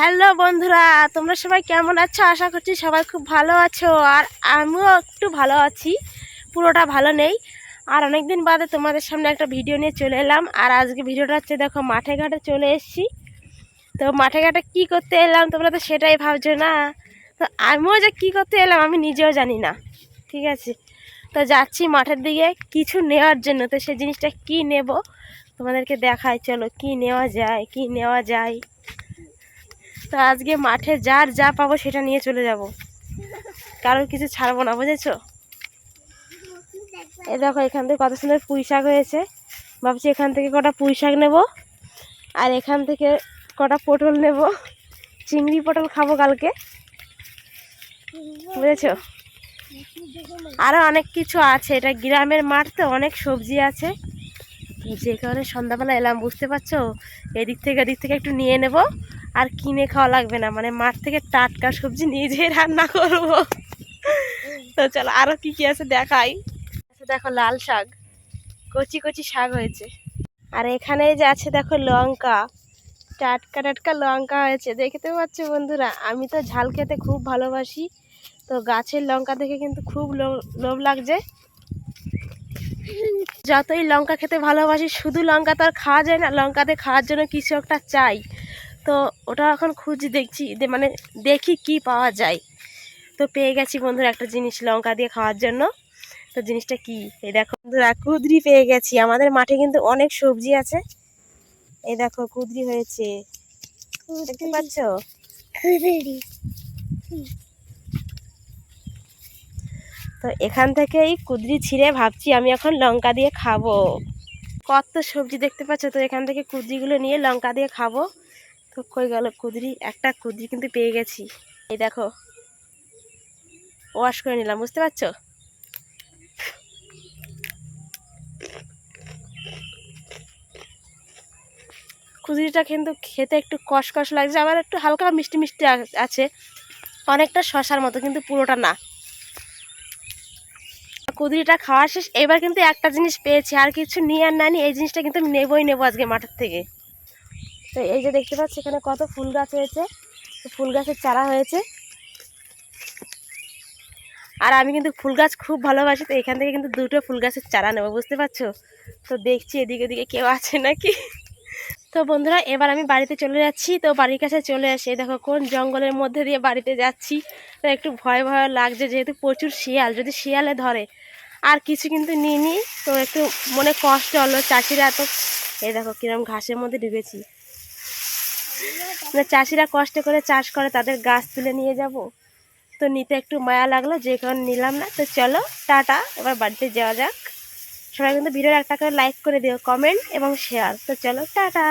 Hello বন্ধুরা, তোমরা সবাই কেমন আছো? আশা করছি সবাই খুব ভালো আছো, আর আমিও একটু ভালো আছি। পুরোটা ভালো নেই। আর অনেক দিন বাদে তোমাদের সামনে একটা ভিডিও নিয়ে চলে এলাম। আর আজকে ভিডিওটা হচ্ছে, দেখো, মাঠে ঘাটে চলে এসেছি। তো মাঠে ঘাটে কী করতে এলাম তোমরা তো সেটাই ভাবছ না। তো আমিও যে কী করতে এলাম আমি নিজেও জানি না। ঠিক আছে? তো যাচ্ছি মাঠের দিকে কিছু নেওয়ার জন্য। তো সেই জিনিসটা কি নেব? তোমাদেরকে দেখায় চলো, কি নেওয়া যায়, কি নেওয়া যায়? তো আজকে মাঠে যার যা পাবো সেটা নিয়ে চলে যাব। কারোর কিছু ছাড়বো না, বুঝেছ? এ দেখো, এখান থেকে কত সুন্দর পুঁই শাক হয়েছে। ভাবছি এখান থেকে কটা পুঁই শাক নেব, আর এখান থেকে কটা পটল নেব। চিংড়ি পটল খাব কালকে, বুঝেছ? আরও অনেক কিছু আছে, এটা গ্রামের মাঠ তো, অনেক সবজি আছে। যে কারণে সন্ধ্যাবেলা এলাম, বুঝতে পারছ? এদিক থেকে এদিক থেকে একটু নিয়ে নেব। আর কিনে খাওয়া লাগবে না মানে মাঠ থেকে টাটকা সবজি যেয়ে রান্না করব। তো চলো আরও কি কি আছে দেখাই। দেখো লাল শাক, কচি কচি শাক হয়েছে। আর এখানে যে আছে দেখো লঙ্কা, টাটকা টাটকা লঙ্কা হয়েছে। দেখতে পাচ্ছ বন্ধুরা, আমি তো ঝাল খেতে খুব ভালোবাসি, তো গাছের লঙ্কা দেখে কিন্তু খুব লোভ লাগছে। যতই লঙ্কা খেতে ভালোবাসি, শুধু লঙ্কা তো আর খাওয়া যায় না, লঙ্কাতে খাওয়ার জন্য কিছু একটা চাই। তো ওটা এখন খুঁজি দেখছি মানে দেখি কি পাওয়া যায়। তো পেয়ে গেছি বন্ধুরা একটা জিনিস লঙ্কা দিয়ে খাওয়ার জন্য। তো জিনিসটা কি? এই দেখো বন্ধুরা, কুদরি পেয়ে গেছি। আমাদের মাঠে কিন্তু অনেক সবজি আছে। এই দেখো, কুদরি হয়েছে। দেখতে পাচ্ছ? তো এখান থেকেই কুদরি ছিঁড়ে ভাবছি, আমি এখন লঙ্কা দিয়ে খাব। কত সবজি দেখতে পাচ্ছ? তো এখান থেকে কুদরিগুলো নিয়ে লঙ্কা দিয়ে খাব। তো কই গেল কুদরি? একটা কুদরি কিন্তু পেয়ে গেছি। এই দেখো ওয়াশ করে নিলাম, বুঝতে পারছ? কুদরিটা কিন্তু খেতে একটু কষকষ লাগছে, আবার একটু হালকা মিষ্টি মিষ্টি আছে। অনেকটা শশার মতো, কিন্তু পুরোটা না। কুদরিটা খাওয়া শেষ, এবার কিন্তু একটা জিনিস পেয়েছি, আর কিছু নিয়ে আর নানি এই জিনিসটা কিন্তু নেবই নেব আজকে মাঠের থেকে। তো এই যে দেখতে পাচ্ছি, এখানে কত ফুল গাছ হয়েছে। ফুল গাছের চারা হয়েছে। আর আমি কিন্তু ফুল গাছ খুব ভালোবাসি, তো এখান থেকে কিন্তু দুটো ফুল গাছের চারা নেব, বুঝতে পারছ? তো দেখছি এদিকে ওদিকে কেউ আছে নাকি? তো বন্ধুরা, এবার আমি বাড়িতে চলে যাচ্ছি। তো বাড়ির কাছে চলে আসে। দেখো, কোন জঙ্গলের মধ্যে দিয়ে বাড়িতে যাচ্ছি। তো একটু ভয় ভয় লাগছে, যেহেতু প্রচুর শিয়াল। যদি শিয়ালে ধরে, আর কিছু কিন্তু নিইনি। তো একটু মনে কষ্ট হলো, চাষিরা এত এই দেখো, কিরম ঘাসের মধ্যে ডুবেছি। মানে চাষিরা কষ্ট করে চাষ করে তাদের গাছ তুলে নিয়ে যাব। তো নিতে একটু মায়া লাগল, যে কারণ নিলাম না। তো চলো, টাটা, এবার বাড়িতে যাওয়া যাক। সবাই কিন্তু ভিডিওর একটা করে লাইক করে দিও কমেন্ট এবং শেয়ার তো চলো, টাটা।